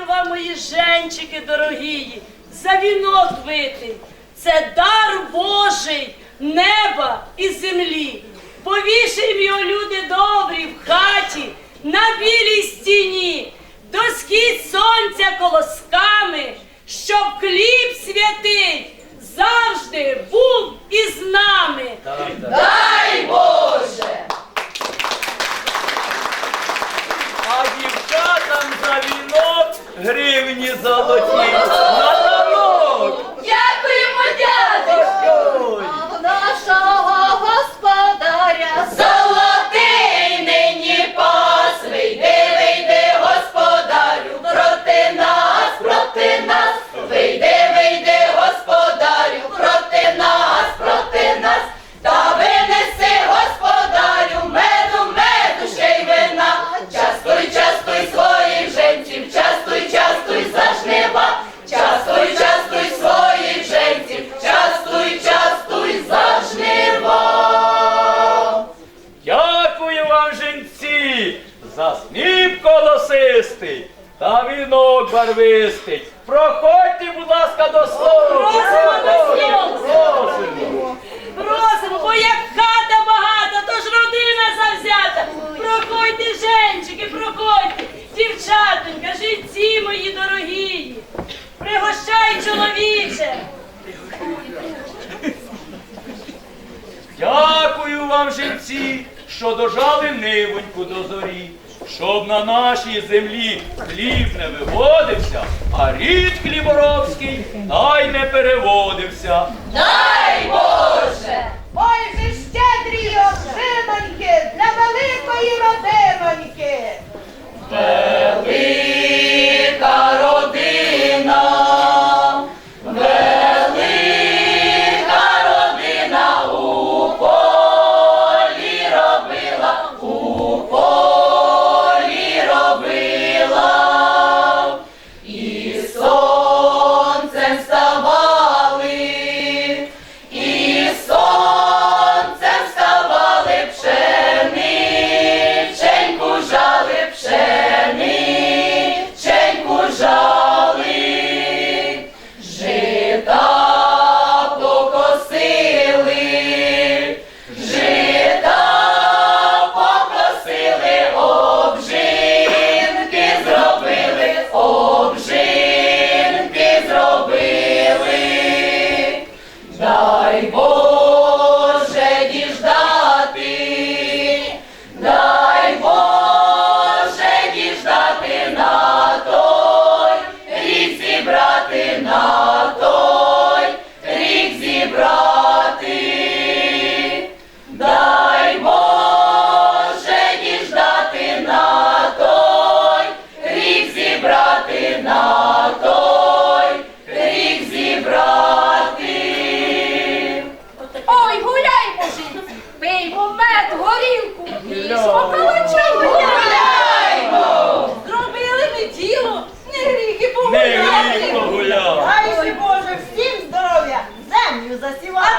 дякую вам, мої женчики дорогі, за вінок витий. Це дар Божий. не барвистить. Проходьте, будь ласка, до слова. Просимо до слова. Просимо. Просимо, бо як хата багата, то ж родина завзята. Проходьте, женчики, проходьте, дівчатонька, жінці мої дорогі. Пригощай чоловіче. Дякую вам, жінці, що дожали нивоньку до зорі щоб на нашій землі хліб не виводився, а рід хліборовський та й не переводився. 주여 Дробили не діло, не ріги, помиляємо. Дайся, Боже, всім здоров'я, землю засіваємо.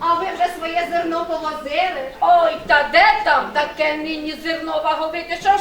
А ви вже своє зерно полозили. Ой, та де там таке нині зерно ваговити, що ж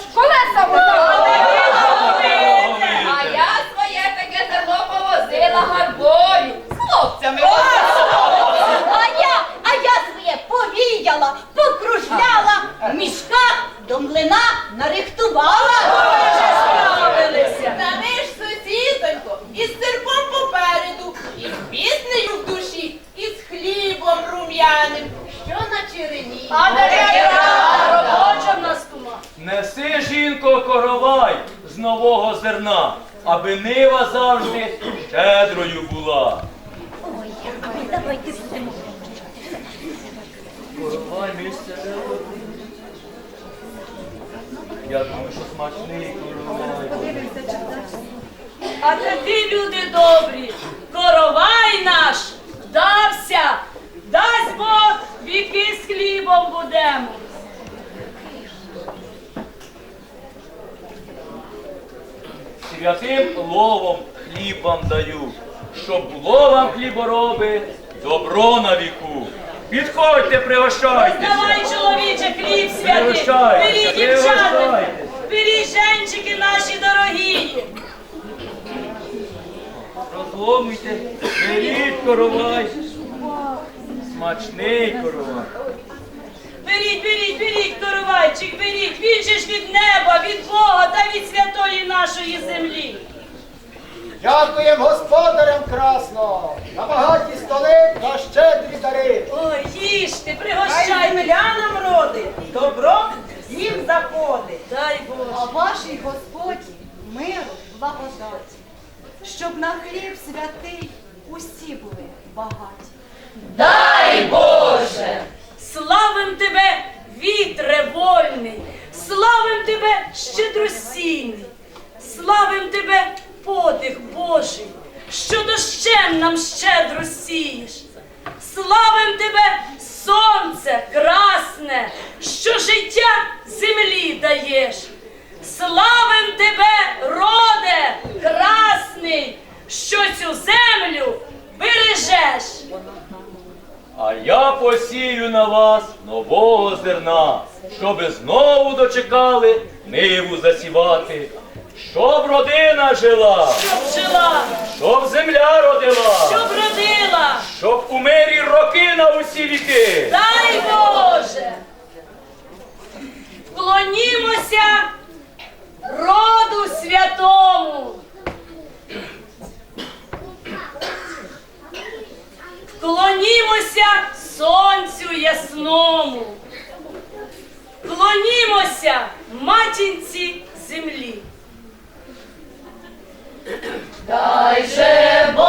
зерна, аби нива завжди щедрою була. Ой, давайте будемо. Коровай місце. Я думаю, що смачний коровай. А тоді, люди добрі, коровай наш вдався, дасть Бог, віки з хлібом будемо. святим ловом хліб вам даю, щоб було вам хлібороби, добро на віку. Підходьте, пригощайтеся. Давай, чоловіче, хліб святий, беріть дівчата, беріть женчики наші дорогі. Розломуйте, беріть коровай. Смачний коровай. Беріть, беріть, беріть, коровайчик, беріть, він же ж від неба, від Бога та від святої нашої землі. Дякуємо господарям красно, на багаті столи та щедрі дари. Ой, їжте, Хай пригощайте. землянам родить, добро їм заходить. Дай Боже. А вашій Господі миру, благодаті, щоб на хліб святий усі були багаті. Дай Боже! Славим тебе, вітре вольний, славим тебе, щедросійний, славим тебе, подих Божий, що дощем нам щедро сієш. Славим тебе, сонце красне, що життя землі даєш. Славим тебе, роде красний, що цю землю бережеш. А я посію на вас нового зерна, щоби знову дочекали ниву засівати, щоб родина жила, Щоб жила, щоб земля родила, щоб родила, щоб у мирі роки на усі віки. дай Боже. Вклонімося роду святому. Вклонімося сонцю ясному. Вклонімося матінці землі. Дай же в